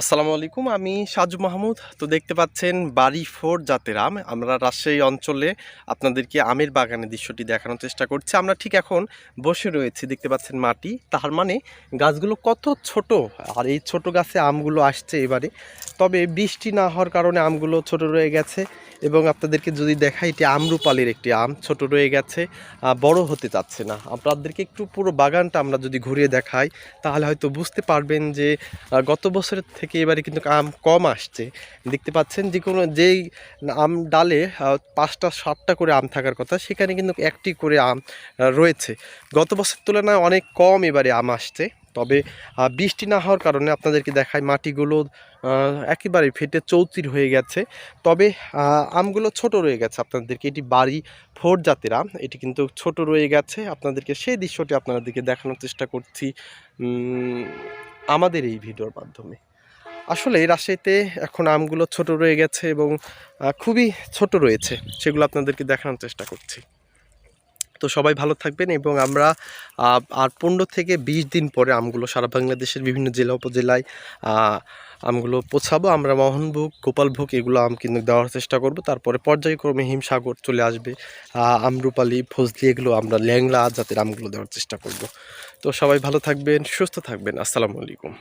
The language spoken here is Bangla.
আসসালামু আলাইকুম, আমি সাজু মাহমুদ। তো দেখতে পাচ্ছেন বাড়ি ফোর জাতের আম। আমরা রাজশাহী অঞ্চলে আপনাদেরকে আমের বাগানের দৃশ্যটি দেখানোর চেষ্টা করছি। আমরা ঠিক এখন বসে রয়েছি, দেখতে পাচ্ছেন মাটি। তার মানে গাছগুলো কত ছোট, আর এই ছোট গাছে আমগুলো আসছে এবারে। তবে বৃষ্টি না হওয়ার কারণে আমগুলো ছোট রয়ে গেছে এবং আপনাদেরকে যদি দেখাই, এটি আমরুপালির একটি আম। ছোট রয়ে গেছে বড় হতে চাচ্ছে না। আপনাদেরকে একটু পুরো বাগানটা আমরা যদি ঘুরিয়ে দেখাই, তাহলে হয়তো বুঝতে পারবেন যে গত বছরের থেকে এবারে কিন্তু আম কম আসছে। দেখতে পাচ্ছেন যে কোনো যেই আম ডালে পাঁচটা, সাতটা করে আম থাকার কথা, সেখানে কিন্তু একটি করে আম রয়েছে। গত বছর তুলনায় অনেক কম এবারে আম আসছে। তবে বৃষ্টি না হওয়ার কারণে আপনাদেরকে দেখায় মাটিগুলো একেবারে ফেটে চৌচির হয়ে গেছে। তবে আমগুলো ছোট রয়ে গেছে আপনাদেরকে। এটি বাড়ি ফোর জাতের আম। এটি কিন্তু ছোট রয়ে গেছে। আপনাদেরকে সেই দৃশ্যটি আপনাদেরকে দেখানোর চেষ্টা করছি আমাদের এই ভিডিওর মাধ্যমে। আসলে রাজশাহীতে এখন আমগুলো ছোট রয়ে গেছে এবং খুবই ছোট রয়েছে, সেগুলো আপনাদেরকে দেখানোর চেষ্টা করছি। তো সবাই ভালো থাকবেন এবং আমরা আর পনেরো থেকে বিশ দিন পরে আমগুলো সারা বাংলাদেশের বিভিন্ন জেলা উপজেলায় আমগুলো পৌঁছাবো। আমরা মোহনভোগ, গোপালভোগ এগুলো আম কিন্তু দেওয়ার চেষ্টা করব। তারপরে পর্যায়ক্রমে হিমসাগর চলে আসবে। আমরুপালি ফজলি এগুলো আমরা ল্যাংলা জাতের আমগুলো দেওয়ার চেষ্টা করব। তো সবাই ভালো থাকবেন, সুস্থ থাকবেন। আসসালামু আলাইকুম।